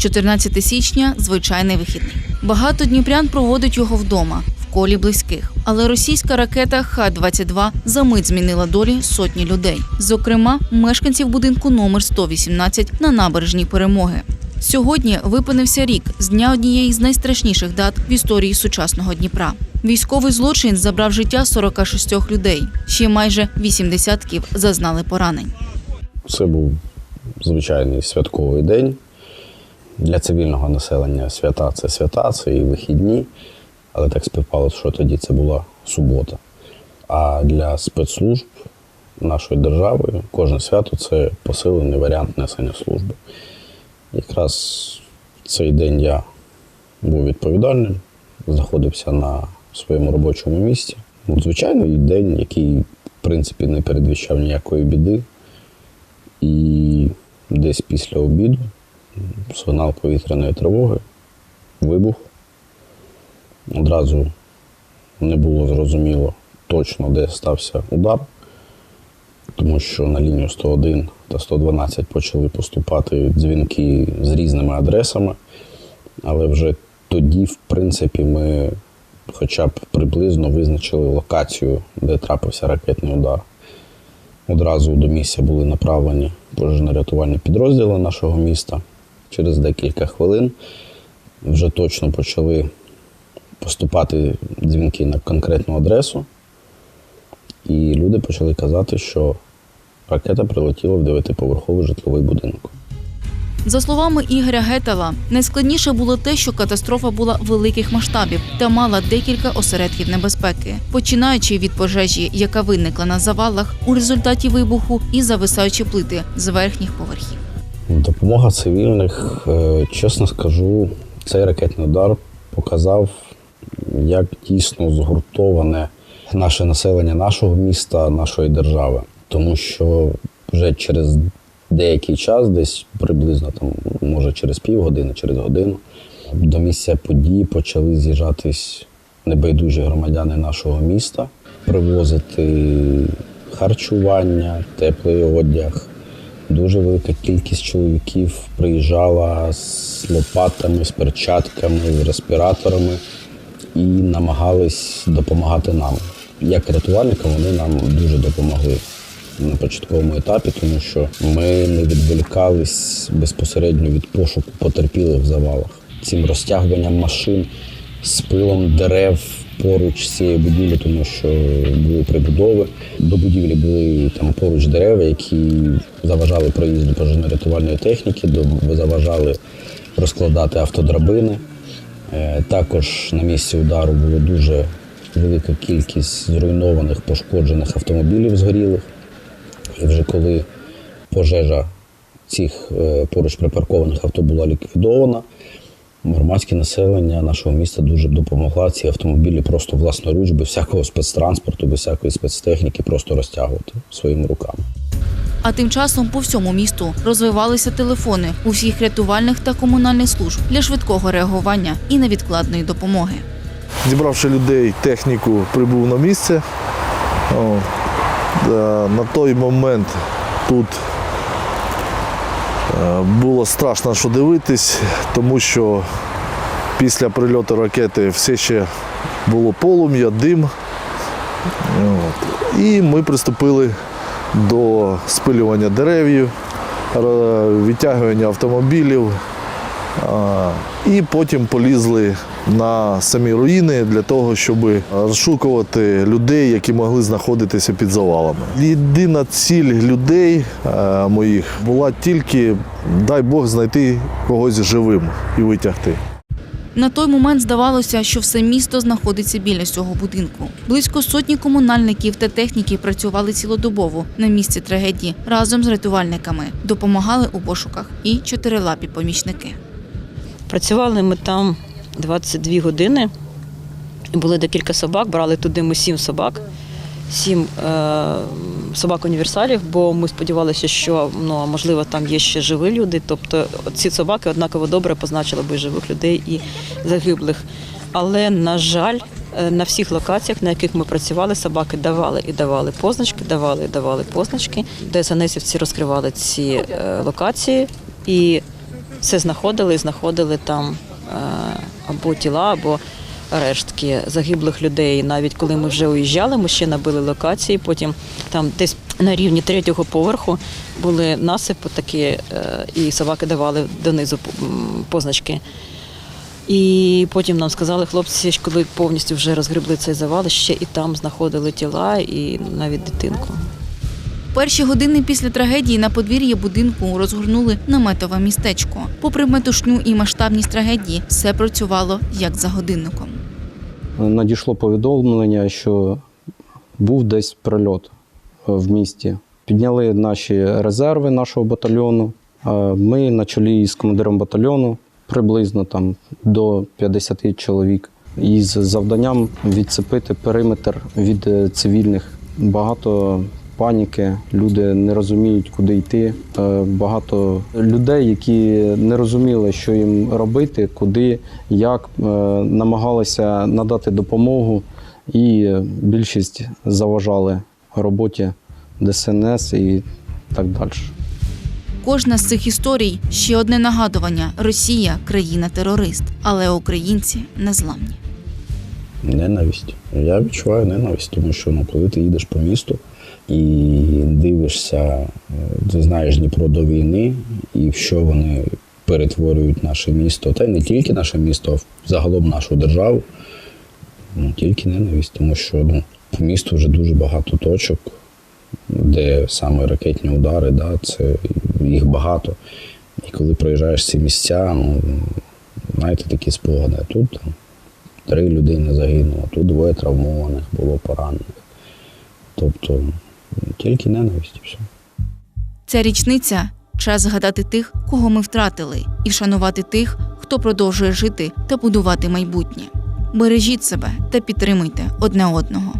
14 січня звичайний вихідний. Багато дніпрян проводить його вдома в колі близьких. Але російська ракета Х-22 за мить змінила долі сотні людей, зокрема мешканців будинку номер 118 на набережній перемоги. Сьогодні випинився рік з дня однієї з найстрашніших дат в історії сучасного Дніпра. Військовий злочин забрав життя 46 людей. Ще майже 8 десятків зазнали поранень. Це був звичайний святковий день. Для цивільного населення свята це свята, це і вихідні. Але так співпало, що тоді це була субота. А для спецслужб нашої держави кожне свято це посилений варіант несення служби. Якраз цей день я був відповідальним, знаходився на своєму робочому місці. Ну, Звичайний день, який, в принципі, не передвіщав ніякої біди. І десь після обіду сигнал повітряної тривоги, вибух. Одразу не було зрозуміло точно, де стався удар, тому що на лінію 101 та 112 почали поступати дзвінки з різними адресами. Але вже тоді, в принципі, ми хоча б приблизно визначили локацію, де трапився ракетний удар. Одразу до місця були направлені пожежно-рятувальні підрозділи нашого міста. Через декілька хвилин вже точно почали поступати дзвінки на конкретну адресу, і люди почали казати, що ракета прилетіла в дев'ятиповерховий житловий будинок. За словами Ігоря Гетала, найскладніше було те, що катастрофа була великих масштабів та мала декілька осередків небезпеки, починаючи від пожежі, яка виникла на завалах у результаті вибуху, і зависаючі плити з верхніх поверхів. Допомога цивільних, е, чесно скажу, цей ракетний удар показав, як дійсно згуртоване наше населення нашого міста, нашої держави. Тому що вже через деякий час, десь приблизно там, може через півгодини, через годину, до місця події почали з'їжджатись небайдужі громадяни нашого міста, привозити харчування, теплий одяг. Дуже велика кількість чоловіків приїжджала з лопатами, з перчатками, з респіраторами і намагались допомагати нам. Як рятувальникам вони нам дуже допомогли на початковому етапі, тому що ми не відволікались безпосередньо від пошуку потерпілих в завалах. Цим розтягуванням машин, спилом дерев поруч з цією будівлею, тому що були прибудови. До будівлі були там поруч дерева, які заважали проїзду пожежно-рятувальної техніки, заважали розкладати автодрабини. Е, Також на місці удару було дуже велика кількість зруйнованих, пошкоджених автомобілів згорілих. І вже коли пожежа цих е, поруч припаркованих авто була ліквідована, громадське населення нашого міста дуже допомогла ці автомобілі просто власноруч, без всякого спецтранспорту, без всякої спецтехніки, просто розтягувати своїми руками. А тим часом по всьому місту розвивалися телефони усіх рятувальних та комунальних служб для швидкого реагування і невідкладної допомоги. Зібравши людей, техніку прибув на місце. О, На той момент тут було страшно що дивитись, тому що після прильоту ракети все ще було полум'я, дим. І ми приступили до спилювання деревів, відтягування автомобілів. І потім полізли на самі руїни для того, щоб розшукувати людей, які могли знаходитися під завалами. Єдина ціль людей е, моїх була тільки, дай Бог, знайти когось живим і витягти. На той момент здавалося, що все місто знаходиться біля цього будинку. Близько сотні комунальників та техніків працювали цілодобово на місці трагедії разом з рятувальниками, допомагали у пошуках і чотирилапі помічники. Працювали ми там 22 години. Були декілька собак, брали туди ми сім собак, сім е, собак універсалів, бо ми сподівалися, що ну, можливо там є ще живі люди. Тобто ці собаки однаково добре позначили би живих людей і загиблих. Але, на жаль, е, на всіх локаціях, на яких ми працювали, собаки давали і давали позначки, давали і давали позначки. ДСНСівці розкривали ці е, локації і все знаходили, і знаходили там е, або тіла, або рештки загиблих людей. Навіть коли ми вже уїжджали, ми ще набили локації. Потім там десь на рівні третього поверху були насипи такі, е, і собаки давали донизу позначки. І потім нам сказали хлопці, коли повністю вже розгребли цей завал, ще і там знаходили тіла, і навіть дитинку. Перші години після трагедії на подвір'ї будинку розгорнули наметове містечко. Попри метушню і масштабність трагедії, все працювало як за годинником. надійшло повідомлення, що був десь прильот е, в місті. Підняли наші резерви нашого батальйону. Е, Ми на чолі з командиром батальйону приблизно там до 50 чоловік. Із завданням відцепити периметр від е, цивільних. Багато паніки, люди не розуміють, куди йти. Е, Багато людей, які не розуміли, що їм робити, куди, як, е, намагалися надати допомогу, і більшість заважали роботі ДСНС і так далі. Кожна з цих історій ще одне нагадування: Росія країна-терорист, але українці незламні. Ненависть. Я відчуваю ненависть, тому що ну, коли ти їдеш по місту і дивишся, е, ти знаєш Дніпро до війни, і в що вони перетворюють наше місто, та й не тільки наше місто, а загалом нашу державу. Ну, тільки ненависть, тому що ну, по місту вже дуже багато точок, де саме ракетні удари, да, це їх багато. І коли проїжджаєш ці місця, ну, знаєте, такі спогади. Тут там, три людини загинуло, тут двоє травмованих, було поранених. Тобто тільки ненависть і все. Ця річниця час згадати тих, кого ми втратили, і вшанувати тих, хто продовжує жити та будувати майбутнє. Бережіть себе та підтримуйте одне одного.